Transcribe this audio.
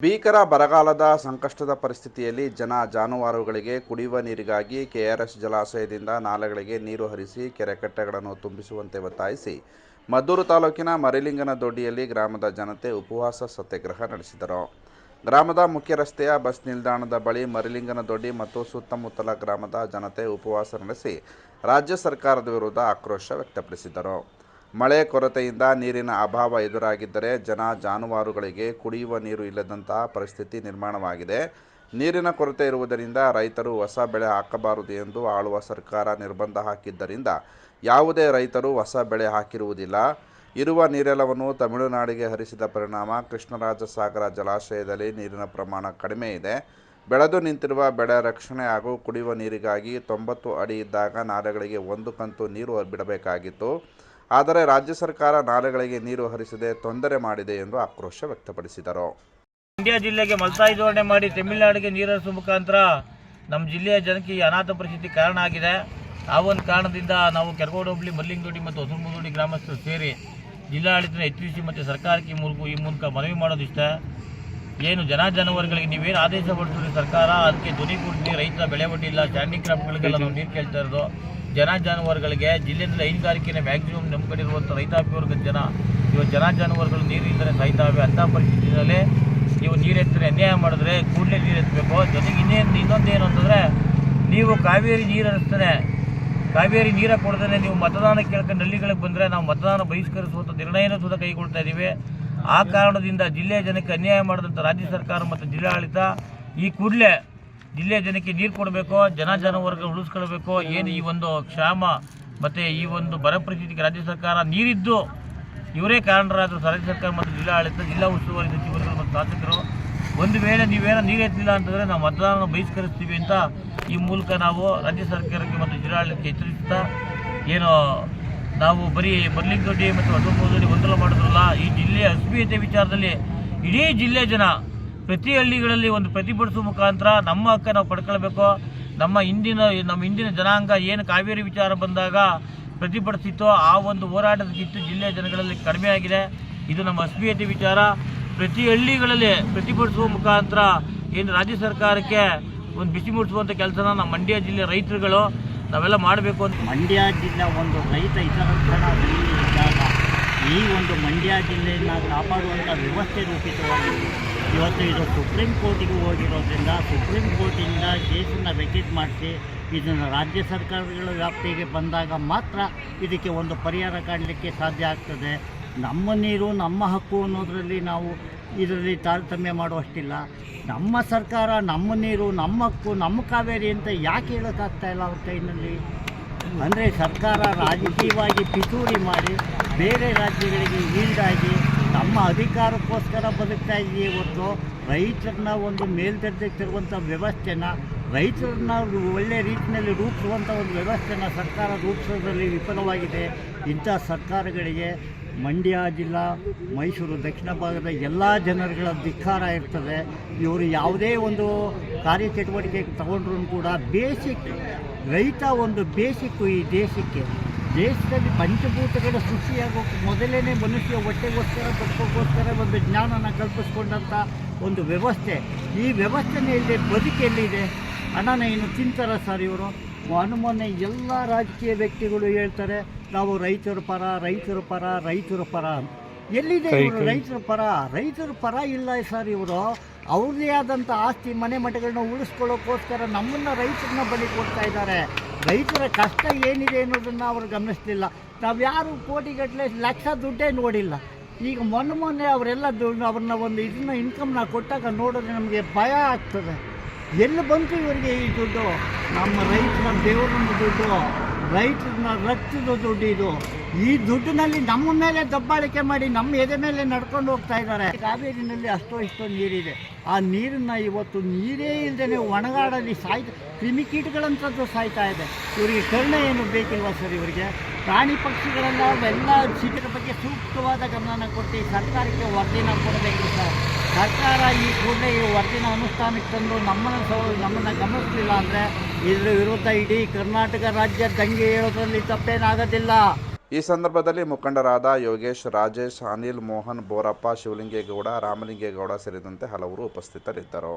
ಭೀಕರ ಬರಗಾಲದ ಸಂಕಷ್ಟದ ಪರಿಸ್ಥಿತಿಯಲ್ಲಿ ಜನ ಜಾನುವಾರುಗಳಿಗೆ ಕುಡಿಯುವ ನೀರಿಗಾಗಿ ಕೆಆರ್ಎಸ್ ಜಲಾಶಯದಿಂದ ನಾಲೆಗಳಿಗೆ ನೀರು ಹರಿಸಿ ಕೆರೆಕಟ್ಟೆಗಳನ್ನು ತುಂಬಿಸುವಂತೆ ಒತ್ತಾಯಿಸಿ ಮದ್ದೂರು ತಾಲೂಕಿನ ಮರಿಲಿಂಗನ ದೊಡ್ಡಿಯಲ್ಲಿ ಗ್ರಾಮದ ಜನತೆ ಉಪವಾಸ ಸತ್ಯಾಗ್ರಹ ನಡೆಸಿದರು. ಗ್ರಾಮದ ಮುಖ್ಯ ರಸ್ತೆಯ ಬಸ್ ನಿಲ್ದಾಣದ ಬಳಿ ಮರಿಲಿಂಗನ ದೊಡ್ಡಿ ಮತ್ತು ಸುತ್ತಮುತ್ತಲ ಗ್ರಾಮದ ಜನತೆ ಉಪವಾಸ ನಡೆಸಿ ರಾಜ್ಯ ಸರ್ಕಾರದ ವಿರುದ್ಧ ಆಕ್ರೋಶ ವ್ಯಕ್ತಪಡಿಸಿದರು. ಮಳೆ ಕೊರತೆಯಿಂದ ನೀರಿನ ಅಭಾವ ಎದುರಾಗಿದ್ದರೆ ಜನ ಜಾನುವಾರುಗಳಿಗೆ ಕುಡಿಯುವ ನೀರು ಇಲ್ಲದಂತಹ ಪರಿಸ್ಥಿತಿ ನಿರ್ಮಾಣವಾಗಿದೆ. ನೀರಿನ ಕೊರತೆ ಇರುವುದರಿಂದ ರೈತರು ಹೊಸ ಬೆಳೆ ಹಾಕಬಾರದು ಎಂದು ಆಳುವ ಸರ್ಕಾರ ನಿರ್ಬಂಧ ಹಾಕಿದ್ದರಿಂದ ಯಾವುದೇ ರೈತರು ಹೊಸ ಬೆಳೆ ಹಾಕಿರುವುದಿಲ್ಲ. ಇರುವ ನೀರೆಲ್ಲವನ್ನು ತಮಿಳುನಾಡಿಗೆ ಹರಿಸಿದ ಪರಿಣಾಮ ಕೃಷ್ಣರಾಜ ಸಾಗರ ಜಲಾಶಯದಲ್ಲಿ ನೀರಿನ ಪ್ರಮಾಣ ಕಡಿಮೆ ಇದೆ. ಬೆಳೆದು ನಿಂತಿರುವ ಬೆಳೆ ರಕ್ಷಣೆ ಹಾಗೂ ಕುಡಿಯುವ ನೀರಿಗಾಗಿ ತೊಂಬತ್ತು ಅಡಿ ಇದ್ದಾಗ ನಾಲೆಗಳಿಗೆ ಒಂದು ಕಂತು ನೀರು ಬಿಡಬೇಕಾಗಿತ್ತು. ಆದರೆ ರಾಜ್ಯ ಸರ್ಕಾರ ನಾಲೆಗಳಿಗೆ ನೀರು ಹರಿಸದೆ ತೊಂದರೆ ಮಾಡಿದೆ ಎಂದು ಆಕ್ರೋಶ ವ್ಯಕ್ತಪಡಿಸಿದರು. ಮಂಡ್ಯ ಜಿಲ್ಲೆಗೆ ಮಲ್ತಾಯಿ ಜೋಡಣೆ ಮಾಡಿ ತಮಿಳುನಾಡಿಗೆ ನೀರು ಹರಿಸುವ ಮುಖಾಂತರ ನಮ್ಮ ಜಿಲ್ಲೆಯ ಜನಕ್ಕೆ ಅನಾಥ ಪರಿಸ್ಥಿತಿ ಕಾರಣ ಆಗಿದೆ. ಆ ಒಂದು ಕಾರಣದಿಂದ ನಾವು ಕೆರಗೋಡು, ಹೋಬಳಿ ಮತ್ತು ಹೊಸಮುದೊಡ್ಡಿ ಗ್ರಾಮಸ್ಥರು ಸೇರಿ ಜಿಲ್ಲಾಡಳಿತ ಎಚ್ಚರಿಸಿ ಮತ್ತು ಸರ್ಕಾರಕ್ಕೆ ಮೂಲಕ ಈ ಮೂಲಕ ಮನವಿ ಮಾಡೋದಿಷ್ಟ. ಏನು ಜನ ಜಾನುವಾರುಗಳಿಗೆ ನೀವೇನು ಆದೇಶ ಕೊಡ್ತೀರಿ ಸರ್ಕಾರ? ಅದಕ್ಕೆ ಧ್ವನಿ ಕೊಡ್ತೀವಿ ರೈತರ ಬೆಳೆ ಸ್ಟ್ಯಾಂಡಿಂಗ್ ಕ್ರಾಪ್ಗಳಿಗೆಲ್ಲ ನಾವು ನೀರು ಕೇಳ್ತಾ ಇರೋದು. ಜನ ಜಾನುವಾರುಗಳಿಗೆ ಜಿಲ್ಲೆಯಲ್ಲಿ ಹೈನುಗಾರಿಕೆನೇ ಮ್ಯಾಕ್ಸಿಮಮ್ ನಂಬ್ಕೊಂಡಿರುವಂಥ ರೈತಾಪಿ ವರ್ಗದ ಜನ ಇವತ್ತು ಜನ ಜಾನುವಾರುಗಳು ನೀರಿಲ್ಲದೆ ಸಾಯ್ತಾವೆ ಅಂಥ ಪರಿಸ್ಥಿತಿಯಲ್ಲಿ ನೀವು ನೀರು ಎತ್ತರೆ ಅನ್ಯಾಯ ಮಾಡಿದ್ರೆ ಕೂಡಲೇ ನೀರು ಎತ್ತಬೇಕು ಜೊತೆಗೆ ಇನ್ನೇನು ಇನ್ನೊಂದೇನು ಅಂತಂದರೆ, ನೀವು ಕಾವೇರಿ ನೀರು ಹರಿಸ್ತಾನೆ ಕಾವೇರಿ ನೀರ ಕೊಡದೇ ನೀವು ಮತದಾನ ಕೇಳ್ಕೊಂಡು ಹಳ್ಳಿಗಳಿಗೆ ಬಂದರೆ ನಾವು ಮತದಾನ ಬಹಿಷ್ಕರಿಸುವಂಥ ನಿರ್ಣಯನೂ ಸುದ ಕೈಗೊಳ್ತಾ ಇದ್ದೀವಿ ಆ ಕಾರಣದಿಂದ ಜಿಲ್ಲೆಯ ಜನಕ್ಕೆ ಅನ್ಯಾಯ ಮಾಡಿದಂಥ ರಾಜ್ಯ ಸರ್ಕಾರ ಮತ್ತು ಜಿಲ್ಲಾಡಳಿತ ಈ ಕೂಡಲೇ ಜಿಲ್ಲೆಯ ಜನಕ್ಕೆ ನೀರು ಕೊಡಬೇಕು, ಜನ ವರ್ಗ ಉಳಿಸ್ಕೊಳ್ಬೇಕು. ಏನು ಈ ಒಂದು ಕ್ಷಾಮ ಮತ್ತು ಈ ಒಂದು ಬರ ಪರಿಸ್ಥಿತಿಗೆ ರಾಜ್ಯ ಸರ್ಕಾರ ನೀರಿದ್ದು, ಇವರೇ ಕಾರಣರಾದರು ರಾಜ್ಯ ಸರ್ಕಾರ ಮತ್ತು ಜಿಲ್ಲಾಡಳಿತ, ಜಿಲ್ಲಾ ಉಸ್ತುವಾರಿ ಸಚಿವರುಗಳು ಮತ್ತು ಶಾಸಕರು. ಒಂದು ವೇಳೆ ನೀವೇನೋ ನೀರು ಎತ್ತಿಲ್ಲ ಅಂತಂದರೆ ನಾವು ಮತದಾನ ಬಹಿಷ್ಕರಿಸ್ತೀವಿ ಅಂತ ಈ ಮೂಲಕ ನಾವು ರಾಜ್ಯ ಸರ್ಕಾರಕ್ಕೆ ಮತ್ತು ಜಿಲ್ಲಾಡಳಿತಕ್ಕೆ ಎಚ್ಚರಿಸ್ತಾ ಏನು ನಾವು ಬರೀ ಬರ್ಲಿಂಗದೊಡ್ಡಿ ಮತ್ತು ಹೊಸಮೂದೊಡ್ಡಿ ಗೊಂದಲ ಮಾಡಿದ್ರಲ್ಲ, ಈ ಜಿಲ್ಲೆಯ ಅಸ್ಮಿಯತೆ ವಿಚಾರದಲ್ಲಿ ಇಡೀ ಜಿಲ್ಲೆ ಜನ ಪ್ರತಿ ಹಳ್ಳಿಗಳಲ್ಲಿ ಒಂದು ಪ್ರತಿಭಟಿಸುವ ಮುಖಾಂತರ ನಮ್ಮ ಹಕ್ಕ ನಾವು ಪಡ್ಕೊಳ್ಬೇಕು. ನಮ್ಮ ಹಿಂದಿನ ನಮ್ಮ ಹಿಂದಿನ ಜನಾಂಗ ಏನು ಕಾವೇರಿ ವಿಚಾರ ಬಂದಾಗ ಪ್ರತಿಭಟಿಸಿತ್ತೋ, ಆ ಒಂದು ಹೋರಾಟದ ಕಿತ್ತು ಜಿಲ್ಲೆಯ ಜನಗಳಲ್ಲಿ ಕಡಿಮೆ ಆಗಿದೆ. ಇದು ನಮ್ಮ ಅಸ್ಮಿಯತೆ ವಿಚಾರ. ಪ್ರತಿ ಹಳ್ಳಿಗಳಲ್ಲಿ ಪ್ರತಿಭಟಿಸುವ ಮುಖಾಂತರ ಏನು ರಾಜ್ಯ ಸರ್ಕಾರಕ್ಕೆ ಒಂದು ಬಿಸಿ ಮುಟ್ಟಿಸುವಂಥ ಕೆಲಸನ ನಮ್ಮ ಮಂಡ್ಯ ಜಿಲ್ಲೆ ರೈತರುಗಳು ನಾವೆಲ್ಲ ಮಾಡಬೇಕು ಅಂತ. ಮಂಡ್ಯ ಜಿಲ್ಲೆ ಒಂದು ರೈತ ಜಿಲ್ಲೆ ಇದ್ದಾಗ ಈ ಒಂದು ಮಂಡ್ಯ ಜಿಲ್ಲೆಯನ್ನು ಕಾಪಾಡುವಂಥ ವ್ಯವಸ್ಥೆ ರೂಪಿತವಾಗಿದೆ ಇವತ್ತು ಇದು ಸುಪ್ರೀಂ ಕೋರ್ಟಿಗೆ ಹೋಗಿರೋದ್ರಿಂದ ಸುಪ್ರೀಂ ಕೋರ್ಟಿಂದ ಕೇಸನ್ನು ವೆಕೆಟ್ ಮಾಡಿಸಿ ಇದನ್ನು ರಾಜ್ಯ ಸರ್ಕಾರಗಳ ವ್ಯಾಪ್ತಿಗೆ ಬಂದಾಗ ಮಾತ್ರ ಇದಕ್ಕೆ ಒಂದು ಪರಿಹಾರ ಕಾಣಲಿಕ್ಕೆ ಸಾಧ್ಯ ಆಗ್ತದೆ. ನಮ್ಮ ನೀರು, ನಮ್ಮ ಹಕ್ಕು ಅನ್ನೋದರಲ್ಲಿ ನಾವು ಇದರಲ್ಲಿ ತಾರತಮ್ಯ ಮಾಡುವಷ್ಟಿಲ್ಲ. ನಮ್ಮ ಸರ್ಕಾರ, ನಮ್ಮ ನೀರು, ನಮ್ಮ ನಮ್ಮ ಕಾವೇರಿ ಅಂತ ಯಾಕೆ ಹೇಳೋಕ್ಕಾಗ್ತಾ ಇಲ್ಲ ಅವ್ರ ಕೈನಲ್ಲಿ? ಅಂದರೆ ಸರ್ಕಾರ ರಾಜಕೀಯವಾಗಿ ಪಿತೂರಿ ಮಾಡಿ ಬೇರೆ ರಾಜ್ಯಗಳಿಗೆ ಈಲ್ಡಾಗಿ ನಮ್ಮ ಅಧಿಕಾರಕ್ಕೋಸ್ಕರ ಬದುಕ್ತಾ ಇದೆಯೇ ಹೊರತು ರೈತರನ್ನ ಒಂದು ಮೇಲ್ದರ್ಜೆಗೆ ತರುವಂಥ ವ್ಯವಸ್ಥೆನ ರೈತರನ್ನ ಒಳ್ಳೆ ರೀತಿಯಲ್ಲಿ ರೂಪಿಸುವಂಥ ಒಂದು ವ್ಯವಸ್ಥೆನ ಸರ್ಕಾರ ರೂಪಿಸೋದ್ರಲ್ಲಿ ವಿಫಲವಾಗಿದೆ. ಇಂಥ ಸರ್ಕಾರಗಳಿಗೆ ಮಂಡ್ಯ ಜಿಲ್ಲಾ, ಮೈಸೂರು, ದಕ್ಷಿಣ ಭಾಗದ ಎಲ್ಲ ಜನರುಗಳ ಧಿಕ್ಕಾರ ಇರ್ತದೆ. ಇವರು ಯಾವುದೇ ಒಂದು ಕಾರ್ಯಚಟುವಟಿಕೆ ತಗೊಂಡ್ರೂ ಕೂಡ ಬೇಸಿಕ್ ರೈತ ಒಂದು ಬೇಸಿಕ್ಕು ಈ ದೇಶಕ್ಕೆ. ದೇಶದಲ್ಲಿ ಪಂಚಭೂತಗಳು ಸೃಷ್ಟಿಯಾಗೋಕ್ಕೆ ಮೊದಲೇ ಮನುಷ್ಯ ಹೊಟ್ಟೆಗೋಸ್ಕರ ಬದುಕೋಕ್ಕೋಸ್ಕರ ಒಂದು ಜ್ಞಾನನ ಕಲ್ಪಿಸ್ಕೊಂಡಂಥ ಒಂದು ವ್ಯವಸ್ಥೆ. ಈ ವ್ಯವಸ್ಥೆನೇ ಇಲ್ಲಿ ಬದುಕೆಲ್ಲಿದೆ ಹಣನ ಏನು ತಿಂತಾರ ಸರ್ ಇವರು. ಮೊನ್ನೆ ಎಲ್ಲ ರಾಜಕೀಯ ವ್ಯಕ್ತಿಗಳು ಹೇಳ್ತಾರೆ ನಾವು ರೈತರ ಪರ ರೈತರ ಪರ ರೈತರ ಪರ ಎಲ್ಲಿದೆ ಇವರು ರೈತರ ಪರ? ರೈತರ ಪರ ಇಲ್ಲ ಸರ್ ಇವರು. ಅವ್ರದೇ ಆದಂಥ ಆಸ್ತಿ ಮನೆ ಮಠಗಳನ್ನ ಉಳಿಸ್ಕೊಳ್ಳೋಕ್ಕೋಸ್ಕರ ನಮ್ಮನ್ನು ರೈತರನ್ನ ಬಲಿ ಕೊಡ್ತಾ ಇದ್ದಾರೆ. ರೈತರ ಕಷ್ಟ ಏನಿದೆ ಅನ್ನೋದನ್ನು ಅವರು ಗಮನಿಸಲಿಲ್ಲ. ನಾವು ಯಾರು ಕೋಟಿಗಟ್ಟಲೆ ಲಕ್ಷ ದುಡ್ಡೇ ನೋಡಿಲ್ಲ. ಈಗ ಮೊನ್ನೆ ಮೊನ್ನೆ ಅವರೆಲ್ಲ ದುಡ್ಡು ಅವ್ರನ್ನ ಒಂದು ಇದನ್ನ ಇನ್ಕಮ್ನ ಕೊಟ್ಟಾಗ ನೋಡಿದ್ರೆ ನಮಗೆ ಭಯ ಆಗ್ತದೆ. ಎಲ್ಲಿ ಬಂತು ಇವರಿಗೆ ಈ ದುಡ್ಡು? ನಮ್ಮ ರೈತರ ದೇವರನ್ನ ದುಡ್ಡು ರೈತರನ್ನ ರಕ್ತದ ದುಡ್ಡು ಇದು. ಈ ದುಡ್ಡಿನಲ್ಲಿ ನಮ್ಮ ಮೇಲೆ ದಬ್ಬಾಳಿಕೆ ಮಾಡಿ ನಮ್ಮ ಎದೆ ಮೇಲೆ ನಡ್ಕೊಂಡು ಹೋಗ್ತಾ ಇದ್ದಾರೆ. ಕಾವೇರಿನಲ್ಲಿ ಅಷ್ಟೋ ಇಷ್ಟೋ ನೀರಿದೆ. ಆ ನೀರನ್ನ ಇವತ್ತು ನೀರೇ ಇಲ್ಲದೇ ಒಣಗಾಡಲ್ಲಿ ಸಾಯ್ತು ಕ್ರಿಮಿಕೀಟಗಳಂಥದ್ದು ಸಾಯ್ತಾ ಇದೆ. ಇವರಿಗೆ ಕರುಣೆ ಏನು ಬೇಕಿಲ್ವಾ ಸರ್ ಇವರಿಗೆ? ಪ್ರಾಣಿ ಪಕ್ಷಿಗಳೆಲ್ಲ ಎಲ್ಲ ಶೀತದ ಬಗ್ಗೆ ಸೂಕ್ತವಾದ ಗಮನ ಕೊಟ್ಟು ಸರ್ಕಾರಕ್ಕೆ ವರದಿನ ಕೊಡಬೇಕು ಸರ್. ಸರ್ಕಾರ ಈ ಕೂಡಲೇ ಈ ವರದಿನ ಅನುಷ್ಠಾನಕ್ಕೆ ತಂದು ನಮ್ಮನ್ನು ಸೌ ನಮ್ಮನ್ನು ಗಮನಿಸಲಿಲ್ಲ ಅಂದರೆ ಇದರ ವಿರುದ್ಧ ಇಡೀ ಕರ್ನಾಟಕ ರಾಜ್ಯ ದಂಗೆ ಹೇಳೋದ್ರಲ್ಲಿ ತಪ್ಪೇನಾಗೋದಿಲ್ಲ. ಈ ಸಂದರ್ಭದಲ್ಲಿ ಮುಖಂಡರಾದ ಯೋಗೇಶ್, ರಾಜೇಶ್, ಅನಿಲ್, ಮೋಹನ್, ಬೋರಪ್ಪ, ಶಿವಲಿಂಗೇಗೌಡ, ರಾಮಲಿಂಗೇಗೌಡ ಸೇರಿದಂತೆ ಹಲವರು ಉಪಸ್ಥಿತರಿದ್ದರು.